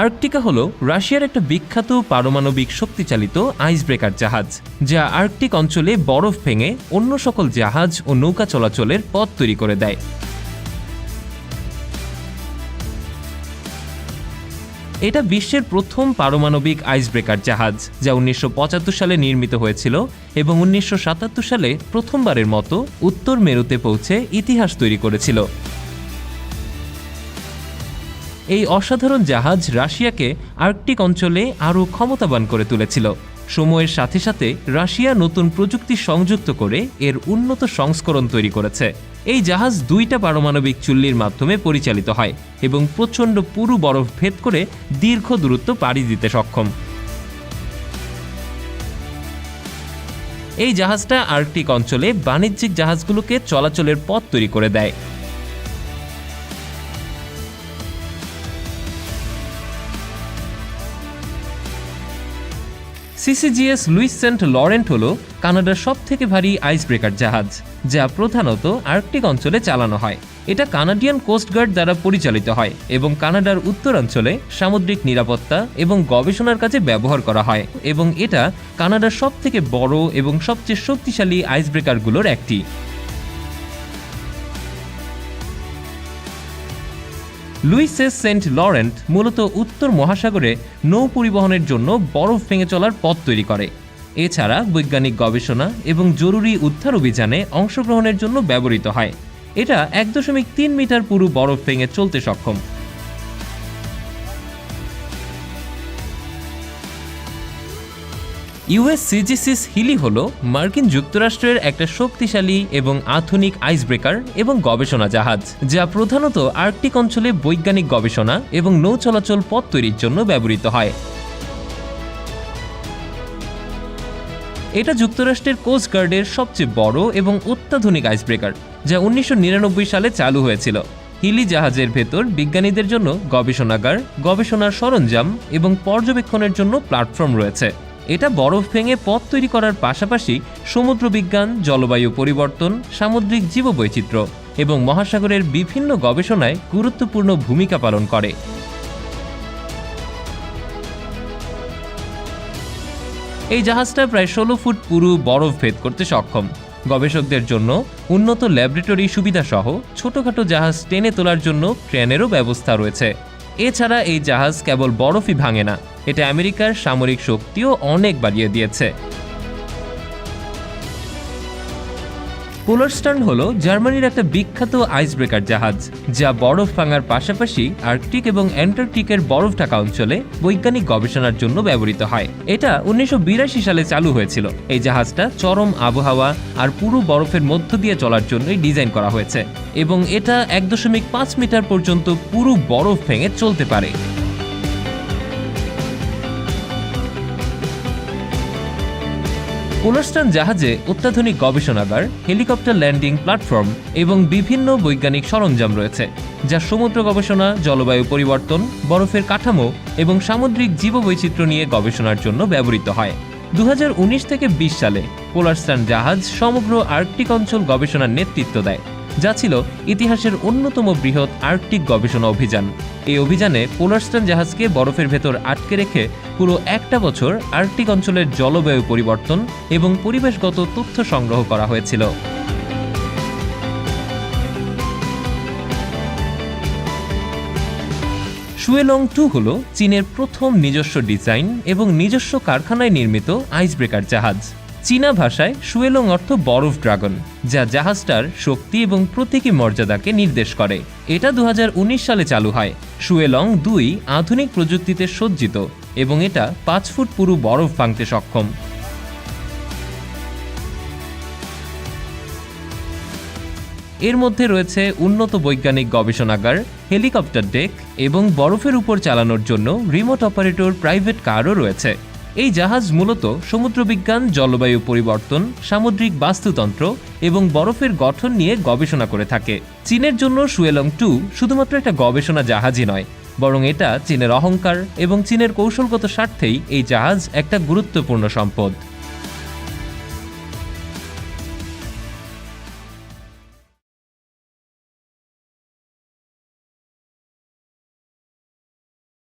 আর্কটিকা হলো রাশিয়ার একটা বিখ্যাত পারমাণবিক শক্তিচালিত আইস ব্রেকার জাহাজ, যা আর্কটিক অঞ্চলে বরফ ভেঙে অন্য সকল জাহাজ ও নৌকা চলাচলের পথ তৈরি করে দেয়। এটা বিশ্বের প্রথম পারমাণবিক আইস ব্রেকার জাহাজ, যা উনিশশো পঁচাত্তর সালে নির্মিত হয়েছিল এবং উনিশশো সাতাত্তর সালে প্রথমবারের মতো উত্তর মেরুতে পৌঁছে ইতিহাস তৈরি করেছিল। এই অসাধারণ জাহাজ রাশিয়াকে আর্কটিক অঞ্চলে আরও ক্ষমতাবান করে তুলেছিল। সময়ের সাথে সাথে রাশিয়া নতুন প্রযুক্তি সংযুক্ত করে এর উন্নত সংস্করণ তৈরি করেছে। এই জাহাজ দুইটা পারমাণবিক চুল্লির মাধ্যমে পরিচালিত হয় এবং প্রচণ্ড পুরু বরফ ভেদ করে দীর্ঘ দূরত্ব পাড়ি দিতে সক্ষম। এই জাহাজটা আর্কটিক অঞ্চলে বাণিজ্যিক জাহাজগুলোকে চলাচলের পথ তৈরি করে দেয়। সিসিজিএস লুইস সেন্ট লরেন্ট হল কানাডার সব থেকে ভারী আইস ব্রেকার জাহাজ, যা প্রধানত আর্কটিক অঞ্চলে চালানো হয়। এটা কানাডিয়ান কোস্টগার্ড দ্বারা পরিচালিত হয় এবং কানাডার উত্তরাঞ্চলে সামুদ্রিক নিরাপত্তা এবং গবেষণার কাজে ব্যবহার করা হয় এবং এটা কানাডার সব থেকে বড় এবং সবচেয়ে শক্তিশালী আইস ব্রেকারগুলোর একটি। লুইসেস সেন্ট লরেন্ট মূলত উত্তর মহাসাগরে নৌ পরিবহনের জন্য বরফ ভেঙে চলার পথ তৈরি করে। এছাড়া বৈজ্ঞানিক গবেষণা এবং জরুরি উদ্ধার অভিযানে অংশগ্রহণের জন্য ব্যবহৃত হয়। এটা এক দশমিক তিন মিটার পুরু বরফ ভেঙে চলতে সক্ষম। ইউএস সিজিসিস হিলি হল মার্কিন যুক্তরাষ্ট্রের একটা শক্তিশালী এবং আধুনিক আইস ব্রেকার এবং গবেষণা জাহাজ, যা প্রধানত আর্কটিক অঞ্চলে বৈজ্ঞানিক গবেষণা এবং নৌ চলাচল পথ তৈরির জন্য ব্যবহৃত হয়। এটা যুক্তরাষ্ট্রের কোস্ট গার্ডের সবচেয়ে বড় এবং অত্যাধুনিক আইস ব্রেকার যা উনিশশো নিরানব্বই সালে চালু হয়েছিল। হিলি জাহাজের ভেতর বিজ্ঞানীদের জন্য গবেষণাগার, গবেষণার সরঞ্জাম এবং পর্যবেক্ষণের জন্য প্ল্যাটফর্ম রয়েছে। এটা বরফ ভেঙে পথ তৈরি করার পাশাপাশি সমুদ্র বিজ্ঞান জলবায়ু পরিবর্তন, সামুদ্রিক জীববৈচিত্র্য এবং মহাসাগরের বিভিন্ন গবেষণায় গুরুত্বপূর্ণ ভূমিকা পালন করে। এই জাহাজটা প্রায় ষোলো ফুট পুরু বরফ ভেদ করতে সক্ষম। গবেষকদের জন্য উন্নত ল্যাবরেটরি সুবিধাসহ ছোটখাটো জাহাজ টেনে তোলার জন্য ট্রেনেরও ব্যবস্থা রয়েছে। এছাড়া এই জাহাজ কেবল বরফই ভাঙে না এটা আমেরিকার সামরিক শক্তিও অনেক বাড়িয়ে দিয়েছে। পোলারস্টার্ন হল জার্মানির একটা বিখ্যাত আইস ব্রেকার জাহাজ, যা বরফ ভাঙার পাশাপাশি আর্কটিক এবং অ্যান্টার্কটিকের বরফ ঢাকা অঞ্চলে বৈজ্ঞানিক গবেষণার জন্য ব্যবহৃত হয়। এটা উনিশশো বিরাশি সালে চালু হয়েছিল। এই জাহাজটা চরম আবহাওয়া আর পুরো বরফের মধ্য দিয়ে চলার জন্যই ডিজাইন করা হয়েছে এবং এটা এক দশমিক পাঁচ মিটার পর্যন্ত পুরো বরফ ভেঙে চলতে পারে। পোলারস্টান জাহাজে অত্যাধুনিক গবেষণাগার, হেলিকপ্টার ল্যান্ডিং প্ল্যাটফর্ম এবং বিভিন্ন বৈজ্ঞানিক সরঞ্জাম রয়েছে, যা সমুদ্র গবেষণা, জলবায়ু পরিবর্তন, বরফের কাঠামো এবং সামুদ্রিক জীববৈচিত্র্য নিয়ে গবেষণার জন্য ব্যবহৃত হয়। দু হাজার উনিশ থেকে বিশ সালে পোলারস্টান জাহাজ সমগ্র আর্কটিক অঞ্চল গবেষণার নেতৃত্ব দেয়। যা ছিল ইতিহাসের অন্যতম বৃহৎ আর্কটিক গবেষণা অভিযান। এই অভিযানে পোলারস্টান জাহাজকে বরফের ভেতর আটকে রেখে পুরো একটা বছর আর্কটিক অঞ্চলের জলবায়ু পরিবর্তন এবং পরিবেশগত তথ্য সংগ্রহ করা হয়েছিল। শুয়েলং টু হল চীনের প্রথম নিজস্ব ডিজাইন এবং নিজস্ব কারখানায় নির্মিত আইস ব্রেকার জাহাজ। চীনা ভাষায় সুয়েলং অর্থ বরফ ড্রাগন, যা জাহাজটার শক্তি এবং প্রতীকী মর্যাদাকে নির্দেশ করে। এটা দু হাজার উনিশ সালে চালু হয়। সুয়েলং দুই আধুনিক প্রযুক্তিতে সজ্জিত এবং এটা পাঁচ ফুট পুরু বরফ ভাঙতে সক্ষম। এর মধ্যে রয়েছে উন্নত বৈজ্ঞানিক গবেষণাগার, হেলিকপ্টার ডেক এবং বরফের উপর চালানোর জন্য রিমোট অপারেটর প্রাইভেট কারও রয়েছে। এই জাহাজ মূলত সমুদ্রবিজ্ঞান, জলবায়ু পরিবর্তন, সামুদ্রিক বাস্তুতন্ত্র এবং বরফের গঠন নিয়ে গবেষণা করে থাকে। চীনের জন্য সুয়েলং টু শুধুমাত্র একটা গবেষণা জাহাজই নয়, বরং এটা চীনের অহংকার এবং চীনের কৌশলগত স্বার্থেই এই জাহাজ একটা গুরুত্বপূর্ণ সম্পদ।